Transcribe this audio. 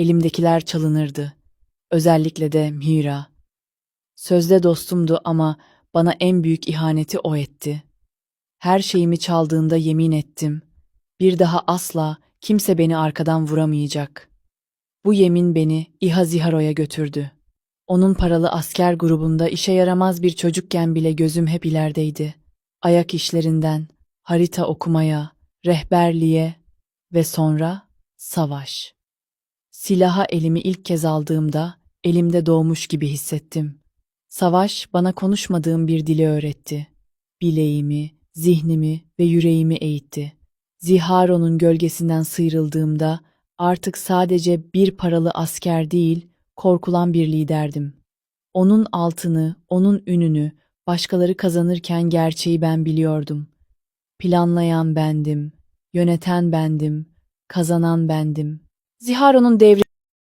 elimdekiler çalınırdı. Özellikle de Mira. Sözde dostumdu ama bana en büyük ihaneti o etti. Her şeyimi çaldığında yemin ettim. Bir daha asla kimse beni arkadan vuramayacak. Bu yemin beni İHA Ziharo'ya götürdü. Onun paralı asker grubunda işe yaramaz bir çocukken bile gözüm hep ilerideydi. Ayak işlerinden, harita okumaya, rehberliğe ve sonra savaş. Silaha elimi ilk kez aldığımda elimde doğmuş gibi hissettim. Savaş bana konuşmadığım bir dili öğretti. Bileğimi, zihnimi ve yüreğimi eğitti. Ziharo'nun gölgesinden sıyrıldığımda artık sadece bir paralı asker değil, korkulan bir liderdim. Onun altını, onun ününü başkaları kazanırken gerçeği ben biliyordum. Planlayan bendim, yöneten bendim, kazanan bendim. Ziharo'nun devri